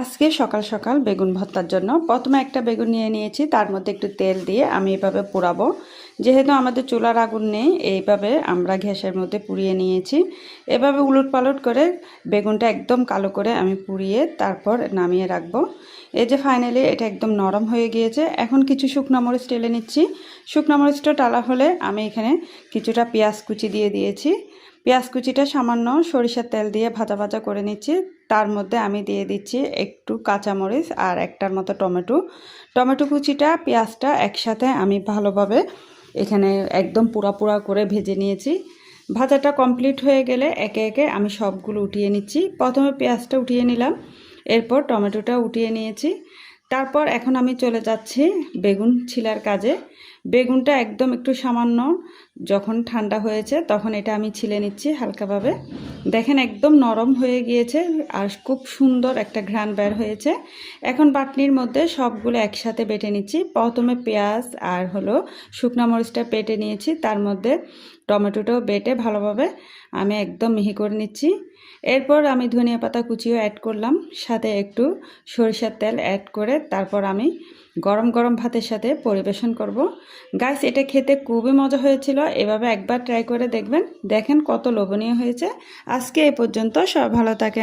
আজকে সকাল সকাল বেগুন ভর্তার জন্য প্রথমে একটা বেগুন নিয়ে নিয়েছি, তার মধ্যে একটু তেল দিয়ে আমি এভাবে পোড়াবো। যেহেতু আমাদের চুলার আগুন নেই, এইভাবে আমরা গ্যাসের মধ্যে পুড়িয়ে নিয়েছি। এভাবে উলট পালট করে বেগুনটা একদম কালো করে আমি পুড়িয়ে তারপর নামিয়ে রাখব। এই যে ফাইনালি এটা একদম নরম হয়ে গিয়েছে, এখন কিছু শুকনো মরিচ টেলে নিচ্ছি। শুকনো মরিচটা টালা হলে আমি এখানে কিছুটা পেঁয়াজ কুচি দিয়ে দিয়েছি। পেঁয়াজ কুচিটা সামান্য সরিষার তেল দিয়ে ভাজা ভাজা করে নিচ্ছি। তার মধ্যে আমি দিয়ে দিচ্ছি একটু কাঁচামরিচ আর একটার মতো টমেটো। টমেটো কুচিটা, পেঁয়াজটা একসাথে আমি ভালোভাবে এখানে একদম পুরা পুরা করে ভেজে নিয়েছি। ভাজাটা কমপ্লিট হয়ে গেলে একে একে আমি সবগুলো উঠিয়ে নিচ্ছি। প্রথমে পেঁয়াজটা উঠিয়ে নিলাম, এরপর টমেটোটা উঠিয়ে নিয়েছি। তারপর এখন আমি চলে যাচ্ছি বেগুন ছিলার কাজে। বেগুনটা একদম একটু সামান্য, যখন ঠান্ডা হয়েছে তখন এটা আমি ছিলে নিচ্ছি হালকাভাবে। দেখেন একদম নরম হয়ে গিয়েছে আর খুব সুন্দর একটা ঘ্রাণ বের হয়েছে। এখন বাটনির মধ্যে সবগুলো একসাথে বেটে নিচ্ছি। প্রথমে পেঁয়াজ আর হলো শুকনো মরিচটা বেটে নিয়েছি। তার মধ্যে টমেটোটাও বেটে ভালোভাবে আমি একদম মিহি করে নিচ্ছি। এরপর আমি ধনিয়া পাতা কুচিও অ্যাড করলাম, সাথে একটু সরিষার তেল অ্যাড করে তারপর আমি গরম গরম ভাতের সাথে পরিবেশন করব। গাইস এটা খেতে খুবই মজা হয়েছিল, এভাবে একবার ট্রাই করে দেখবেন। দেখেন কত লোভনীয় হয়েছে। আজকে এ পর্যন্ত সব ভালো থাকে